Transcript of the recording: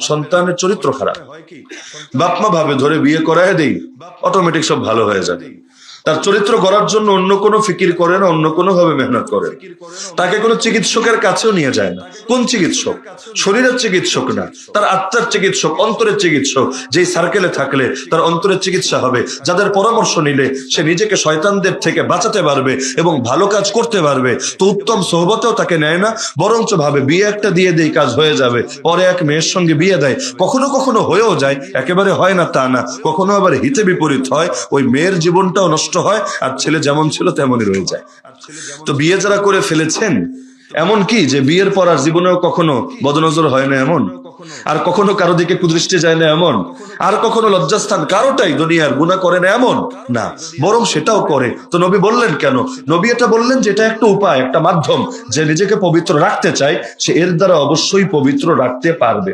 সন্তানের চরিত্র খারাপ। বাপমা ভাবে ধরে বিয়ে করায় দেই। অটোমেটিক সব ভালো হয়ে যাবে। তার চরিত্র গড়ার জন্য অন্য কোনো ফিকির করে না, অন্য কোনো ভাবে মেহনত করে। তাকে কোনো চিকিৎসকের কাছেও নিয়ে যায় না। কোন চিকিৎসক? শরীরের চিকিৎসক না। তার আত্মার চিকিৎসক, অন্তরের চিকিৎসক। যেই সার্কেলে থাকলে তার অন্তরের চিকিৎসা হবে। যাদের পরামর্শ নিলে সে নিজেকে শয়তানদের থেকে বাঁচাতে পারবে এবং ভালো কাজ করতে পারবে। তো উত্তম সোহবতেও তাকে নেয় না, বরঞ্চ ভাবে বিয়ে একটা দিয়ে দেই, কাজ হয়ে যাবে। পরে এক মেয়ের সঙ্গে বিয়ে দেয়। কখনো কখনো হয়েও যায়। একেবারে হয় না তা না। কখনো আবার হিতে বিপরীত হয়, ওই মেয়ের জীবনটাও নষ্ট হয়, আর ছেলে যেমন ছিল তেমনই রয়ে যায়। তো বিয়ে যারা করে ফেলেছেন, এমন কি যে বিয়ের পর আর জীবনেও কখনো বদনজর হয় না এমন? আর কখনো কারও দিকে কুদৃষ্টি যায় না এমন? আর কখনো লজ্জাস্থান কারোটাই দুনিয়ার গুণা করে না এমন? না, বরং সেটাও করে। তো নবী বললেন কেন? নবী এটা বললেন যে এটা একটা উপায়, একটা মাধ্যম। যে নিজেকে পবিত্র রাখতে চায়, সে এর দ্বারা অবশ্যই পবিত্র রাখতে পারবে।